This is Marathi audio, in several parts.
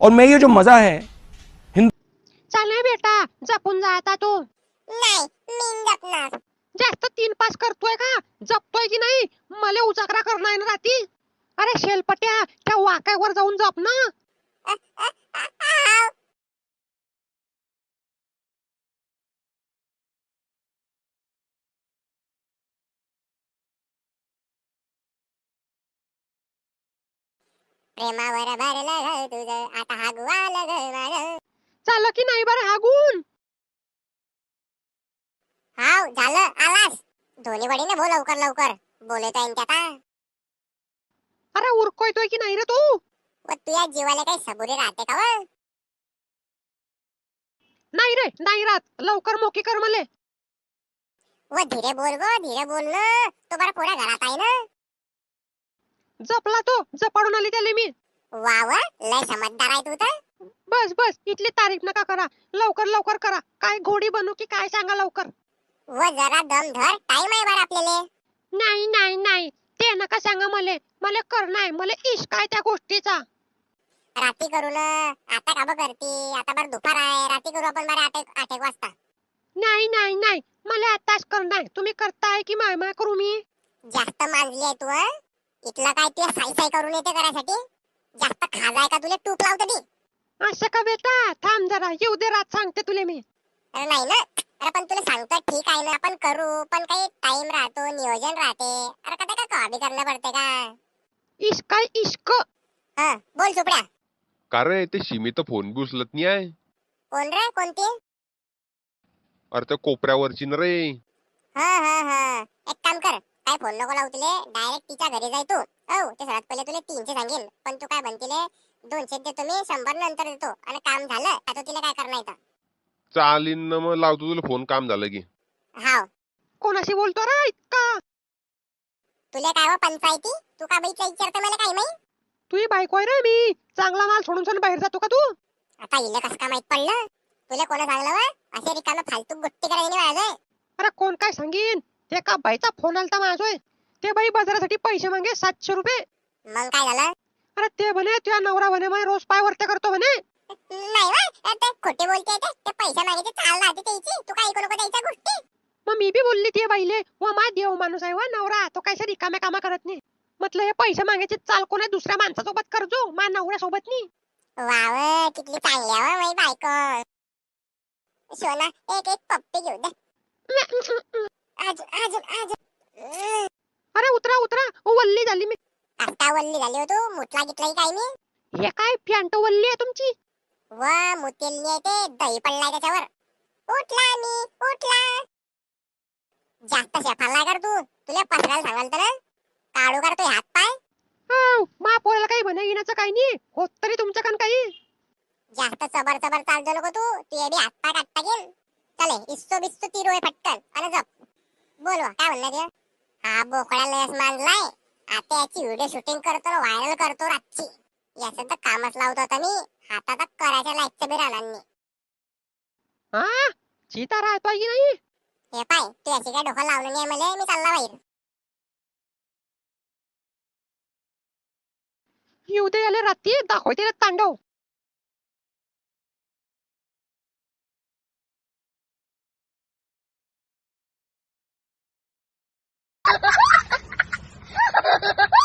और मैं ये जो मजा है चाल बेटा जपून जा आता तू। नाही मी जपणार. जास्त तीन पास करतोय का? जपतोय की नाही? मला उजागरा करणार ना राती. अरे शेलपट्या त्या वाकायवर जाऊन जप ना. प्रेमावर भरलं तुझं. आता हा गुवाल ग माझं. चाल की नाही बरं हागून? हाव झालं. आलास. दोन्ही वडीने बोल लवकर लवकर. बोलत आहे आता अरे उरकोयतोय की नाही रे तू? व तुझ्या जीवाला काही सबुरी राहते का व? नाही रे नाही राहत. लवकर मोकी कर मले. व धीरे बोल गो धीरे बोल ना. तो बरा पोरा घरात आहे ना. जपला तो. जपाडून आली त्याला मी. वा व लय समजदार आहे तू तर. बस बस. इथली तारीफ नका करा. लवकर लवकर करा. काय घोडी बनू की काय सांगा लवकर. व जरा दम धर. टाइम आहे बरं आपल्याला. नाही नाही नाही. ते नका सांगा मले. मला करणं आहे मला इश्क आहे त्या गोष्टीचा. रात्री करू ना आता का बं करती. आता बरं दुपार आहे. रात्री करू आपण बरं आठ एक आठ एक वाजता. नाही नाही नाही. मला आताच करणं आहे तुम्ही करताय की माय माय करू मी? जास्त माजली आहे तू हं? इथलं काय तुला साई साई करून येते करायसाठी जास्त खाजा आहे का तुला? तूप लावते ती. असं का बेटा? थांब जरा येऊ दे रात सांगते तुले मी. अरे नाही ना. अरे पण तुला सांगतो ठीक आहे ना आपण करू पण काही टाइम राहतो नियोजन राहते. अरे का कॉबी करणं पडते का? इश्क आहे इश्क. हा बोल सुपड्या का रे ते शिमी तर फोन बी उचलत नाही आहे कोण रे? कोणती? अरे त्या कोपऱ्यावरची ना रे. हा हा हा. एक काम कर काय फोन नको लावू तुले? डायरेक्ट तिच्या घरी जाय तू. हो ते सगळ्यात पहिले तुला तीनशे सांगेन. पण तू काय म्हणतीले? दोनशे देतो मी शंभर नंतर देतो. आणि काम झालं आता तिला काय करणार इथं? चालीन ना मग लावतो तुला फोन काम झालं की. हाव. कोणाशी बोलतो रे इतका? तुला काय व पंचायती? तू का बाईचा विचारते मला काय माहीत? तुझी बायको आहे रे मी. चांगला माल सोडून सोडून बाहेर जातो का तू? आता इले कसं का माहीत पडलं? तुला कोण सांगलं व? असे रिकामे फालतू गोष्टी करायला नाही अरे कोण काय सांगीन? ते का बाईचा फोन आलता माझोय ते बाई बाजारासाठी पैसे मागे सातशे रुपये. मग काय झालं? अरे ते म्हणे तुझ्या नवरा म्हणे मी रोज पाय वरते करतो म्हणे. नाही वा ते खोटे बोलते ते. ते पैसे मागितले चाल राहते त्याची. तू काय ऐकू नको त्याच्या गोष्टी. मग मी बी बोलली ते बाईले व मा देव माणूस आहे वा नवरा तो काय रिकाम्या कामा करत नाही. म्हटलं हे पैसे मागायचे चाल कोण दुसऱ्या माणसासोबत करजो मा नवऱ्यासोबत नाही. वाव किती चांगली आहे व माझी बायको. सोना एक एक पप्पी घेऊ दे. अजून अरे उतरा उतरा. ओ, वल्ली झाली मी. आता वल्ली झाली होतो मुतला घेतला काय मी? हे काय फॅन्ट वल्ली आहे तुमची? व मुतेलनी आहे ते. दही पडलाय त्याच्यावर. उठला मी उठला. जास्त शेफारलाय कर तू. तुला पसरायला सांगाल तर. काढू कर तू हात पाय. मा पोराला काही म्हणे घेण्याचं काही नाही. होत तरी तुमचं कान काही. जास्त चबर चबर चालतो नको तू. तू बी हात पाय काढता गेल चले इस्तो बिस्तो ती रोय पटकन. आणि जप. बोल वा, काय म्हणणार ते? हा बोकड्या लयच मांडलाय आता याची व्हिडिओ शूटिंग करतो व्हायरल करतो रातची. याचं तर कामच लावतो आता मी. हातात करायच्या लायकचं बी राहणार नाही. हा चिता राहतोय की नाही? हे पाय तू याची काय डोकं लावलं नाही मला? मी चालला बाहेर. येऊ दे याले रात्री दाखवते तांडव. Ha ha ha ha!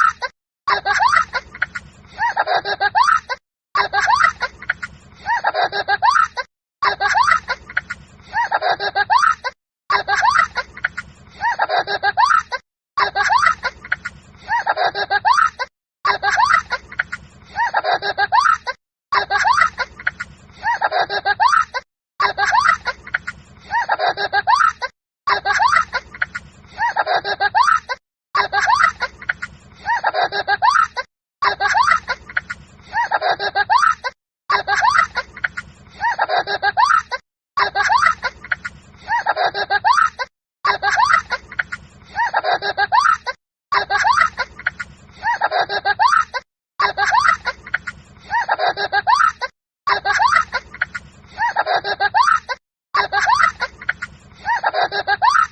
Ha ha ha!